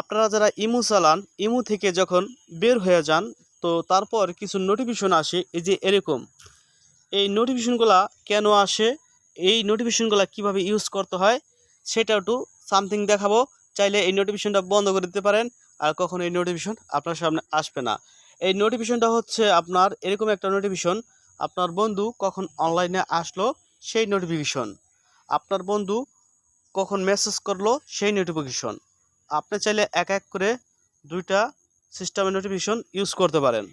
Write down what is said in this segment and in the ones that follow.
আপনারা যারা ইমু চালান, ইমু থেকে যখন বের হয়ে যান, তো তারপর কিছু নোটিফিকেশন আসে, এই যে এরকম। এই নোটিফিকেশনগুলা কেন আসে? এই নোটিফিকেশনগুলো কীভাবে ইউজ করতে হয়? সেটা একটু সামথিং দেখাবো। চাইলে এই নোটিফিকেশনটা বন্ধ করে দিতে পারেন, আর কখনো এই নোটিফিকেশন আপনার সামনে আসবে না। এই নোটিফিকেশনটা হচ্ছে আপনার এরকম একটা নোটিফিকেশন আপনার বন্ধু কখন অনলাইনে আসলো, সেই নোটিফিকেশন আপনার বন্ধু কখন মেসেজ করল, সেই নোটিফিকেশন আপনি চাইলে এক এক করে দুইটা সিস্টেমের নোটিফিকেশন ইউজ করতে পারেন।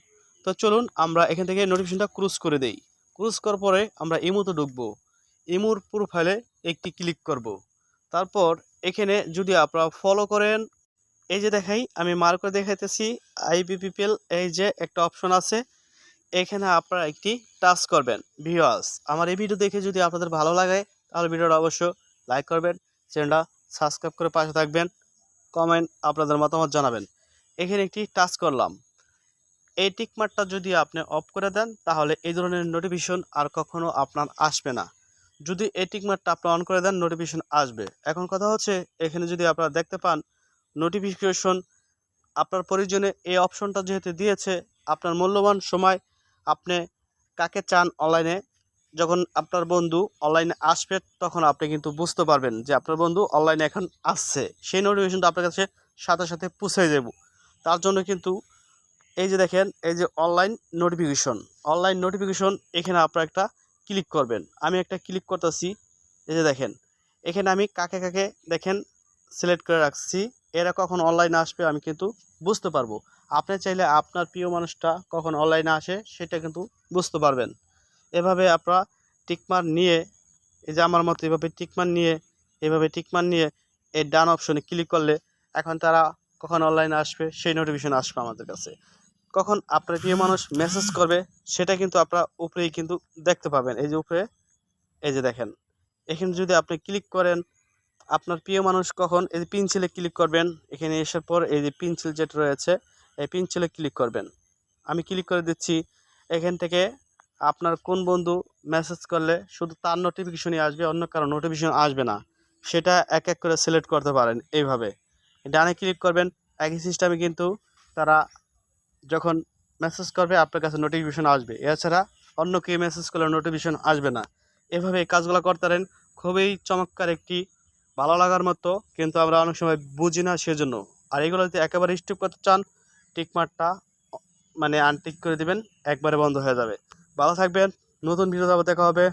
তো চলুন আমরা এখান থেকে নোটিফিকেশনটা ক্রুজ করে দেই। ক্রুজ করার পরে আমরা ইমোতে ঢুকবো। ইমোর প্রোফাইলে একটি ক্লিক করব। তারপর এখানে যদি আপনারা ফলো করেন, এই যে দেখাই, আমি মার্ক করে দেখাইতেছি আইবিপিপিএল এই যে একটা অপশন আছে, এখানে আপনারা একটি টাচ করবেন। ভিওয়াস আমার এই ভিডিও দেখে যদি আপনাদের ভালো লাগে, তাহলে ভিডিওটা অবশ্য লাইক করবেন চ্যানেলটা সাবস্ক্রাইব করে পাশে থাকবেন। কমেন্ট আপনাদের মতামত জানাবেন। এখানে একটি টাচ করলাম। এই টিকমার্কটা যদি আপনি অফ করে দেন, তাহলে এই ধরনের নোটিফিকেশন আর কখনও আপনার আসবে না। যদি এই টিকমার্কটা আপনি অন করে দেন, নোটিফিকেশন আসবে। এখন কথা হচ্ছে, এখানে যদি আপনারা দেখতে পান, নোটিফিকেশন আপনার প্রয়োজনে এই অপশনটা যেহেতু দিয়েছে, আপনার মূল্যবান সময় আপনি কাকে চান অনলাইনে যখন আপনার বন্ধু অনলাইনে আসবে, তখন আপনি কিন্তু বুঝতে পারবেন যে আপনার বন্ধু অনলাইনে এখন আসছে। সেই নোটিফিকেশনটা আপনার কাছে সাথে সাথে পৌঁছে যাব তার জন্য কিন্তু এই যে দেখেন, এই যে অনলাইন নোটিফিকেশন অনলাইন নোটিফিকেশন এখানে আপনারা একটা ক্লিক করবেন। আমি একটা ক্লিক করতেছি, এই যে দেখেন, এখানে আমি কাকে কাকে দেখেন সিলেক্ট করে রাখছি, এরা কখন অনলাইনে আসবে আমি কিন্তু বুঝতে পারব। আপনি চাইলে আপনার প্রিয় মানুষটা কখন অনলাইনে আসে, সেটা কিন্তু বুঝতে পারবেন। এভাবে আপনারা টিকমার নিয়ে, এই যে আমার মতো এভাবে টিকমার নিয়ে, এভাবে টিকমার নিয়ে এই ডান অপশনে ক্লিক করলে এখন তারা কখন অনলাইনে আসবে, সেই নোটিফিকেশন আসবে আমাদের কাছে। কখন আপনার প্রিয় মানুষ মেসেজ করবে, সেটা কিন্তু আপনারা উপরেই কিন্তু দেখতে পাবেন। এই যে উপরে, এই যে দেখেন। এখানে যদি আপনি ক্লিক করেন, আপনার প্রিয় মানুষ কখন এই যে পিনসিলে ক্লিক করবেন, এখানে এসার পর এই যে পিনসিল যেটা রয়েছে, এই পিনসিলে ক্লিক করবেন। আমি ক্লিক করে দিচ্ছি, এখান থেকে আপনার কোন বন্ধু মেসেজ করলে শুধু তার নোটিফিকেশনই আসবে, অন্য কারও নোটিফিকেশন আসবে না। সেটা এক এক করে সিলেক্ট করতে পারেন এইভাবে। ডানে ক্লিক করবেন, একই সিস্টেমে কিন্তু তারা যখন মেসেজ করবে, আপনার কাছে নোটিফিকেশন আসবে। এছাড়া অন্য কেউ মেসেজ করলে নোটিফিকেশন আসবে না। এভাবে এই কাজগুলো করতে পারেন। খুবই চমৎকার একটি ভালো লাগার মতো, কিন্তু আমরা অনেক সময় বুঝি না সেজন্য। আর এগুলো যদি একেবারে স্টিপ করতে চান টিকমার্কটা মানে আনটিক করে দিবেন, একবারে বন্ধ হয়ে যাবে। ভালো থাকবেন। নতুন ভিডিও দেখা হবে।